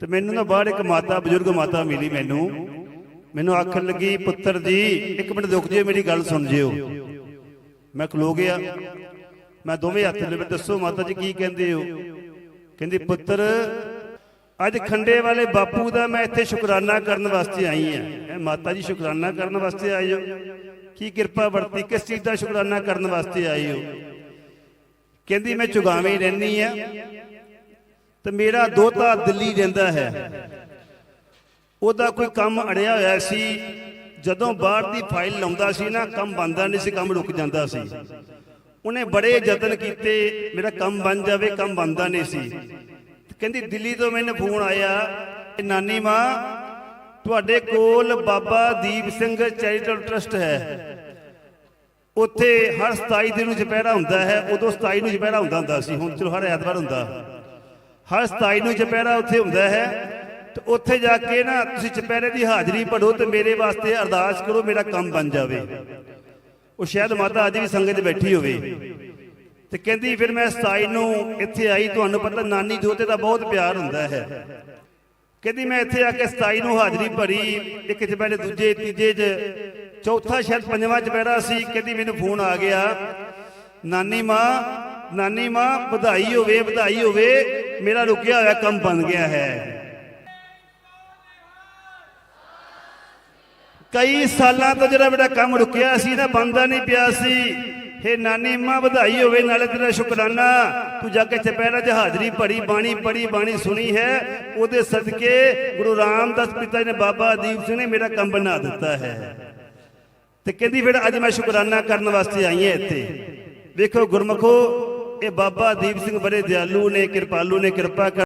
ਤੇ ਮੈਨੂੰ ਨਾ ਬਾਹਰ ਇੱਕ ਮਾਤਾ, ਬਜ਼ੁਰਗ ਮਾਤਾ ਮਿਲੀ ਮੈਨੂੰ। ਮੈਨੂੰ ਆਖਣ ਲੱਗੀ, ਪੁੱਤਰ ਜੀ, ਇੱਕ ਮਿੰਟ ਰੁਕ ਜਿਓ, ਮੇਰੀ ਗੱਲ ਸੁਣ ਜਿਓ। ਮੈਂ ਖਲੋ ਗਿਆ। ਮੈਂ ਦੋਵੇਂ ਹੱਥ ਲੈ ਦੱਸੋ, ਮਾਤਾ ਜੀ, ਕੀ ਕਹਿੰਦੇ ਹੋ? ਕਹਿੰਦੀ, ਪੁੱਤਰ, ਅੱਜ ਖੰਡੇ ਵਾਲੇ ਬਾਪੂ ਦਾ ਮੈਂ ਇੱਥੇ ਸ਼ੁਕਰਾਨਾ ਕਰਨ ਵਾਸਤੇ ਆਈ ਹਾਂ। ਮਾਤਾ ਜੀ, ਸ਼ੁਕਰਾਨਾ ਕਰਨ ਵਾਸਤੇ ਆਏ ਹੋ? ਕੀ ਕਿਰਪਾ ਵਰਤੀ, ਕਿਸ ਚੀਜ਼ ਦਾ ਸ਼ੁਕਰਾਨਾ ਕਰਨ ਵਾਸਤੇ ਆਏ ਹੋ? ਕਹਿੰਦੀ, ਮੈਂ ਚੁਗਾਵੇਂ ਹੀ ਰਹਿੰਦੀ ਆ ਤੇ ਮੇਰਾ ਦੋਤਾ ਦਿੱਲੀ ਰਹਿੰਦਾ ਹੈ। ਉਹਦਾ ਕੋਈ ਕੰਮ ਅੜਿਆ ਹੋਇਆ ਸੀ। ਜਦੋਂ ਬਾਹਰ ਦੀ ਫਾਈਲ ਲਾਉਂਦਾ ਸੀ ਨਾ, ਕੰਮ ਬੰਦਾ ਨਹੀਂ ਸੀ, ਕੰਮ ਰੁਕ ਜਾਂਦਾ ਸੀ। ਉਹਨੇ ਬੜੇ ਯਤਨ ਕੀਤੇ, ਮੇਰਾ ਕੰਮ ਬਣ ਜਾਵੇ, ਕੰਮ ਬੰਦਾ ਨਹੀਂ ਸੀ। ਕਹਿੰਦੀ, ਦਿੱਲੀ ਤੋਂ ਮੈਨੂੰ ਫੋਨ ਆਇਆ ਕਿ ਨਾਨੀ ਮਾਂ, ਤੁਹਾਡੇ ਕੋਲ ਬਾਬਾ ਦੀਪ ਸਿੰਘ ਚੈਰੀਟੇਬਲ ਟਰਸਟ ਹੈ। ਉੱਥੇ ਹਰ 27 ਦਿਨ ਨੂੰ ਦੁਪਹਿਰਾ ਹੁੰਦਾ ਹੈ, ਉਦੋਂ 27 ਨੂੰ ਦੁਪਹਿਰਾ ਹੁੰਦਾ ਹੁੰਦਾ ਸੀ। ਹੁਣ ਚਲੋ ਹਰ ਐਤਵਾਰ ਹੁੰਦਾ। ਹਰ 27 ਨੂੰ ਚੁਪਹਿਰਾ ਉੱਥੇ ਹੁੰਦਾ ਹੈ ਤੇ ਉੱਥੇ ਜਾ ਕੇ ਨਾ ਤੁਸੀਂ ਚੁਪਹਿਰੇ ਦੀ ਹਾਜ਼ਰੀ ਭਰੋ ਤੇ ਮੇਰੇ ਵਾਸਤੇ ਅਰਦਾਸ ਕਰੋ, ਮੇਰਾ ਕੰਮ ਬਣ ਜਾਵੇ। ਉਹ ਸ਼ਾਇਦ ਮਾਤਾ ਅੱਜ ਵੀ ਸੰਗਤ 'ਚ ਬੈਠੀ ਹੋਵੇ। ਤੇ ਕਹਿੰਦੀ, ਫਿਰ ਮੈਂ 27 ਨੂੰ ਇੱਥੇ ਆਈ, ਤੁਹਾਨੂੰ ਪਤਾ ਨਾਨੀ ਜੋਤੇ ਦਾ ਬਹੁਤ ਪਿਆਰ ਹੁੰਦਾ ਹੈ। ਕਹਿੰਦੀ, ਮੈਂ ਇੱਥੇ ਆ ਕੇ 27 ਨੂੰ ਹਾਜ਼ਰੀ ਭਰੀ, ਇੱਕ ਚਪਹਿਰੇ ਦੂਜੇ, ਤੀਜੇ 'ਚ, ਚੌਥਾ ਸ਼ਾਇਦ ਪੰਜਵਾਂ ਚੁਪਹਿਰਾ ਸੀ, ਕਹਿੰਦੀ ਮੈਨੂੰ ਫੋਨ ਆ ਗਿਆ। ਨਾਨੀ ਮਾਂ ਨਾਨੀ ਮਾਂ, ਵਧਾਈ ਹੋਵੇ ਵਧਾਈ ਹੋਵੇ। ਮੇਰਾ ਰੁਕਿਆ ਹੋਇਆ ਕੰਮ ਬਣ ਗਿਆ ਹੈ। ਕਈ ਸਾਲਾਂ ਤੋਂ ਜਿਹੜਾ ਮੇਰਾ ਕੰਮ ਰੁਕਿਆ ਸੀ ਨਾ ਬੰਦਾ ਨਹੀਂ ਪਿਆ ਸੀ। ਹੇ ਨਾਨੀ, ਮਾਂ ਵਧਾਈ ਹੋਵੇ, ਨਾਲੇ ਤੇਰਾ ਸ਼ੁਕਰਾਨਾ। ਤੂੰ ਜਾ ਕੇ ਚਪੈਰਾ 'ਚ ਹਾਜ਼ਰੀ ਭਰੀ, ਬਾਣੀ ਪੜੀ ਬਾਣੀ ਸੁਣੀ ਹੈ। ਉਹਦੇ ਸਦਕੇ ਗੁਰੂ ਰਾਮਦਾਸ ਪਿਤਾ ਜੀ ਨੇ ਬਾਬਾ ਦੀਪ ਸਿੰਘ ਨੇ ਮੇਰਾ ਕੰਮ ਬਣਾ ਦਿੱਤਾ ਹੈ। ਤੇ ਕਹਿੰਦੀ, ਫਿਰ ਅੱਜ ਮੈਂ ਸ਼ੁਕਰਾਨਾ ਕਰਨ ਵਾਸਤੇ ਆਈ ਹਾਂ ਇੱਥੇ। ਵੇਖੋ ਗੁਰਮਖੋ ਇਹ ਬਾਬਾ ਦੀਪ ਸਿੰਘ ਬੜੇ ਦਿਆਲੂ ਨੇ ਕਿਰਪਾਲੂ ਨੇ ਕਿਰਪਾ ਕਰ